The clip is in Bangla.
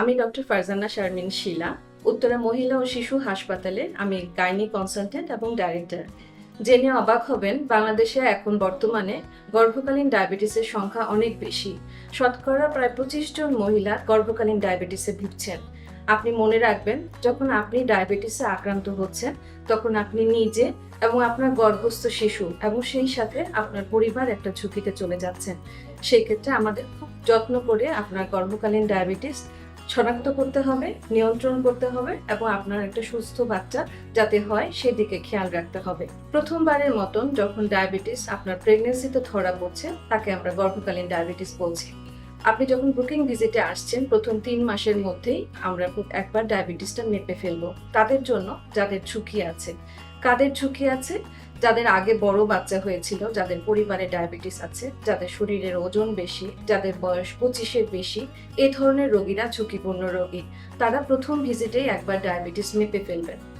আমি ডক্টর ফারজানা শারমিন শিলা, উত্তরা মহিলা ও শিশু হাসপাতালে আমি গাইনি কনসালটেন্ট এবং ডাইরেক্টর জেনে অবাক হবেন, বাংলাদেশে এখন বর্তমানে গর্ভকালীন ডায়াবেটিসের সংখ্যা অনেক বেশি। শতকরা প্রায় পঁচিশ জন মহিলা গর্ভকালীন ডায়াবেটিসে ভুগছেন। আপনি মনে রাখবেন, যখন আপনি ডায়াবেটিসে আক্রান্ত হচ্ছেন, তখন আপনি নিজে এবং আপনার গর্ভস্থ শিশু এবং সেই সাথে আপনার পরিবার একটা ঝুঁকিতে চলে যাচ্ছেন। সেই ক্ষেত্রে আমাদের খুব যত্ন করে আপনার গর্ভকালীন ডায়াবেটিস শনাক্ত করতে হবে, নিয়ন্ত্রণ করতে হবে এবং আপনার একটা সুস্থ বাচ্চা যাতে হয় সেদিকে খেয়াল রাখতে হবে। প্রথমবারের মতন যখন ডায়াবেটিস আপনার প্রেগনেন্সিতে ধরা পড়ছে, তাকে আমরা গর্ভকালীন ডায়াবেটিস বলছি। আপনি যখন বুকিং ভিজিটে আসছেন, প্রথম তিন মাসের মধ্যেই আমরা একবার ডায়াবেটিসটা মেপে ফেলব। তাদের জন্য যাদের ঝুঁকি আছে। কাদের ঝুঁকি আছে? যাদের আগে বড় বাচ্চা হয়েছিল, যাদের পরিবারে ডায়াবেটিস আছে, যাদের শরীরের ওজন বেশি, যাদের বয়স পঁচিশের বেশি, এ ধরনের রোগীরা ঝুঁকিপূর্ণ রোগী। তারা প্রথম ভিজিটেই একবার ডায়াবেটিস মেপে ফেলবেন।